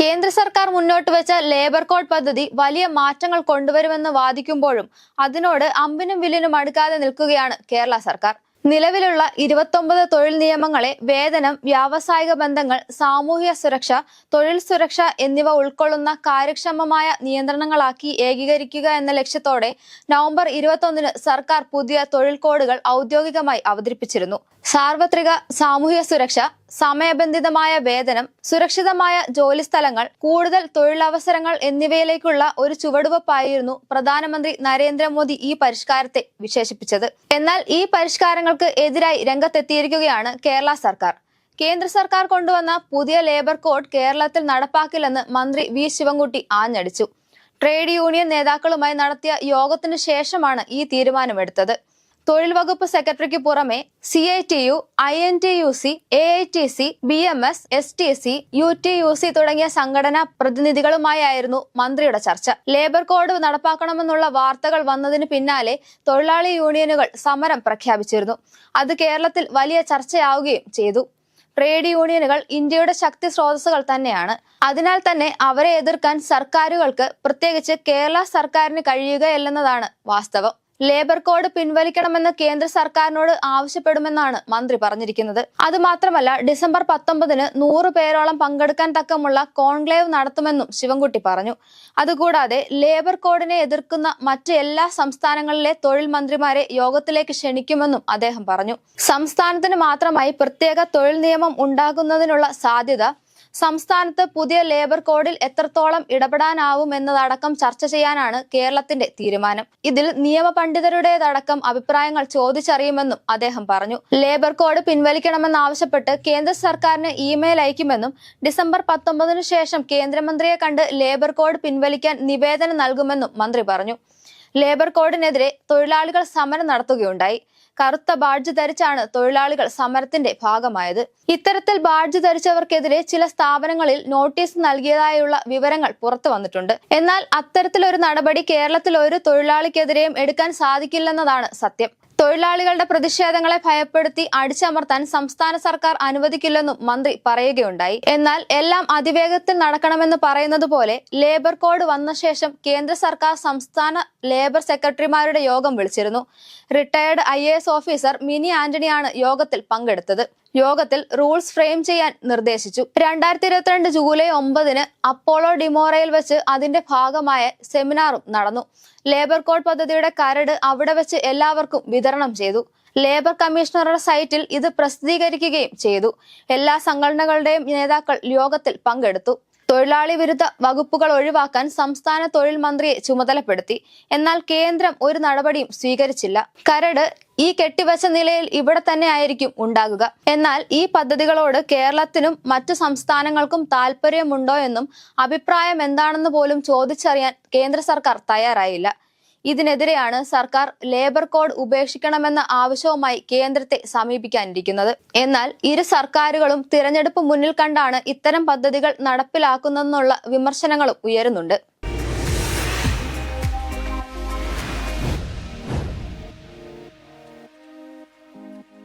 കേന്ദ്ര സർക്കാർ മുന്നോട്ട് വെച്ച ലേബർ കോഡ് പദ്ധതി വലിയ മാറ്റങ്ങൾ കൊണ്ടുവരുമെന്ന് വാദിക്കുമ്പോഴും അതിനോട് അമ്പിനും വില്ലിനും അടുക്കാതെ നിൽക്കുകയാണ് കേരള സർക്കാർ. നിലവിലുള്ള ഇരുപത്തൊമ്പത് തൊഴിൽ നിയമങ്ങളെ വേതനം വ്യാവസായിക ബന്ധങ്ങൾ സാമൂഹ്യ സുരക്ഷ തൊഴിൽ സുരക്ഷ എന്നിവ ഉൾക്കൊള്ളുന്ന കാര്യക്ഷമമായ നിയന്ത്രണങ്ങളാക്കി ഏകീകരിക്കുക എന്ന ലക്ഷ്യത്തോടെ നവംബർ ഇരുപത്തൊന്നിന് സർക്കാർ പുതിയ തൊഴിൽ കോഡുകൾ ഔദ്യോഗികമായി അവതരിപ്പിച്ചിരുന്നു. സാർവത്രിക സാമൂഹ്യ സുരക്ഷ സമയബന്ധിതമായ വേതനം സുരക്ഷിതമായ ജോലിസ്ഥലങ്ങൾ കൂടുതൽ തൊഴിലവസരങ്ങൾ എന്നിവയിലേക്കുള്ള ഒരു ചുവടുവെപ്പായിരുന്നു പ്രധാനമന്ത്രി നരേന്ദ്രമോദി ഈ പരിഷ്കാരത്തെ വിശേഷിപ്പിച്ചത്. എന്നാൽ ഈ പരിഷ്കാരങ്ങൾക്ക് എതിരായി രംഗത്തെത്തിയിരിക്കുകയാണ് കേരള സർക്കാർ. കേന്ദ്ര സർക്കാർ കൊണ്ടുവന്ന പുതിയ ലേബർ കോഡ് കേരളത്തിൽ നടപ്പാക്കില്ലെന്ന് മന്ത്രി വി. ശിവൻകുട്ടി ആഞ്ഞടിച്ചു. ട്രേഡ് യൂണിയൻ നേതാക്കളുമായി നടത്തിയ യോഗത്തിനു ശേഷമാണ് ഈ തീരുമാനമെടുത്തത്. തൊഴിൽ വകുപ്പ് സെക്രട്ടറിക്ക് പുറമെ C I T U I N T U C A I T C B M S S T C U T U C തുടങ്ങിയ സംഘടനാ പ്രതിനിധികളുമായായിരുന്നു മന്ത്രിയുടെ ചർച്ച. ലേബർ കോഡ് നടപ്പാക്കണമെന്നുള്ള വാർത്തകൾ വന്നതിന് പിന്നാലെ തൊഴിലാളി യൂണിയനുകൾ സമരം പ്രഖ്യാപിച്ചിരുന്നു. അത് കേരളത്തിൽ വലിയ ചർച്ചയാവുകയും ചെയ്തു. ട്രേഡ് യൂണിയനുകൾ ഇന്ത്യയുടെ ശക്തി സ്രോതസ്സുകൾ തന്നെയാണ്. അതിനാൽ തന്നെ അവരെ എതിർക്കാൻ സർക്കാരുകൾക്ക് പ്രത്യേകിച്ച് കേരള സർക്കാരിന് കഴിയുകയല്ലെന്നതാണ് വാസ്തവം. ലേബർ കോഡ് പിൻവലിക്കണമെന്ന് കേന്ദ്ര സർക്കാരിനോട് ആവശ്യപ്പെടുമെന്നാണ് മന്ത്രി പറഞ്ഞിരിക്കുന്നത്. അതുമാത്രമല്ല ഡിസംബർ പത്തൊമ്പതിന് നൂറ് പേരോളം പങ്കെടുക്കാൻ തക്കമുള്ള കോൺക്ലേവ് നടത്തുമെന്നും ശിവൻകുട്ടി പറഞ്ഞു. അതുകൂടാതെ ലേബർ കോഡിനെ എതിർക്കുന്ന മറ്റ് എല്ലാ സംസ്ഥാനങ്ങളിലെ തൊഴിൽ മന്ത്രിമാരെ യോഗത്തിലേക്ക് ക്ഷണിക്കുമെന്നും അദ്ദേഹം പറഞ്ഞു. സംസ്ഥാനത്തിന് മാത്രമായി പ്രത്യേക തൊഴിൽ നിയമം ഉണ്ടാകുന്നതിനുള്ള സാധ്യത സംസ്ഥാനത്ത് പുതിയ ലേബർ കോഡിൽ എത്രത്തോളം ഇടപെടാനാവും എന്നതടക്കം ചർച്ച ചെയ്യാനാണ് കേരളത്തിന്റെ തീരുമാനം. ഇതിൽ നിയമപണ്ഡിതരുടേതടക്കം അഭിപ്രായങ്ങൾ ചോദിച്ചറിയുമെന്നും അദ്ദേഹം പറഞ്ഞു. ലേബർ കോഡ് പിൻവലിക്കണമെന്നാവശ്യപ്പെട്ട് കേന്ദ്ര സർക്കാരിന് ഇമെയിൽ അയക്കുമെന്നും ഡിസംബർ പത്തൊമ്പതിനു ശേഷം കേന്ദ്രമന്ത്രിയെ കണ്ട് ലേബർ കോഡ് പിൻവലിക്കാൻ നിവേദനം നൽകുമെന്നും മന്ത്രി പറഞ്ഞു. ലേബർ കോഡിനെതിരെ തൊഴിലാളികൾ സമരം നടത്തുകയുണ്ടായി. കറുത്ത ബാഡ്ജ് ധരിച്ചാണ് തൊഴിലാളികൾ സമരത്തിന്റെ ഭാഗമായത്. ഇത്തരത്തിൽ ബാഡ്ജ് ധരിച്ചവർക്കെതിരെ ചില സ്ഥാപനങ്ങളിൽ നോട്ടീസ് നൽകിയതായുള്ള വിവരങ്ങൾ പുറത്തു വന്നിട്ടുണ്ട്. എന്നാൽ അത്തരത്തിലൊരു നടപടി കേരളത്തിൽ ഒരു തൊഴിലാളിക്കെതിരെയും എടുക്കാൻ സാധിക്കില്ലെന്നതാണ് സത്യം. തൊഴിലാളികളുടെ പ്രതിഷേധങ്ങളെ ഭയപ്പെടുത്തി അടിച്ചമർത്താൻ സംസ്ഥാന സർക്കാർ അനുവദിക്കില്ലെന്നും മന്ത്രി പറയുകയുണ്ടായി. എന്നാൽ എല്ലാം അതിവേഗത്തിൽ നടക്കണമെന്ന് പറയുന്നത് പോലെ ലേബർ കോഡ് വന്ന ശേഷം കേന്ദ്ര സർക്കാർ സംസ്ഥാന ലേബർ സെക്രട്ടറിമാരുടെ യോഗം വിളിച്ചിരുന്നു. റിട്ടയർഡ് ഐ ഓഫീസർ മിനി ആന്റണിയാണ് യോഗത്തിൽ പങ്കെടുത്തത്. യോഗത്തിൽ റൂൾസ് ഫ്രെയിം ചെയ്യാൻ നിർദ്ദേശിച്ചു. രണ്ടായിരത്തി ഇരുപത്തിരണ്ട് ജൂലൈ ഒമ്പതിന് അപ്പോളോ ഡിമോറയിൽ വെച്ച് അതിന്റെ ഭാഗമായ സെമിനാറും നടന്നു. ലേബർ കോഡ് പദ്ധതിയുടെ കരട് അവിടെ വെച്ച് എല്ലാവർക്കും വിതരണം ചെയ്തു. ലേബർ കമ്മീഷണറുടെ സൈറ്റിൽ ഇത് പ്രസിദ്ധീകരിക്കുകയും ചെയ്തു. എല്ലാ സംഘടനകളുടെയും നേതാക്കൾ യോഗത്തിൽ പങ്കെടുത്തു. തൊഴിലാളി വിരുദ്ധ വകുപ്പുകൾ ഒഴിവാക്കാൻ സംസ്ഥാന തൊഴിൽ മന്ത്രിയെ ചുമതലപ്പെടുത്തി. എന്നാൽ കേന്ദ്രം ഒരു നടപടിയും സ്വീകരിച്ചില്ല. കരട് ഈ കെട്ടിവച്ച നിലയിൽ ഇവിടെ തന്നെ ആയിരിക്കും ഉണ്ടാകുക. എന്നാൽ ഈ പദ്ധതികളോട് കേരളത്തിനും മറ്റു സംസ്ഥാനങ്ങൾക്കും താല്പര്യമുണ്ടോ എന്നും അഭിപ്രായം എന്താണെന്ന് പോലും ചോദിച്ചറിയാൻ കേന്ദ്ര സർക്കാർ തയ്യാറായില്ല. ഇതിനെതിരെയാണ് സർക്കാർ ലേബർ കോഡ് ഉപേക്ഷിക്കണമെന്ന ആവശ്യവുമായി കേന്ദ്രത്തെ സമീപിക്കാനിരിക്കുന്നത്. എന്നാൽ ഇരു സർക്കാരുകളും തിരഞ്ഞെടുപ്പ് മുന്നിൽ കണ്ടാണ് ഇത്തരം പദ്ധതികൾ നടപ്പിലാക്കുന്നതെന്നുള്ള വിമർശനങ്ങളും ഉയരുന്നുണ്ട്.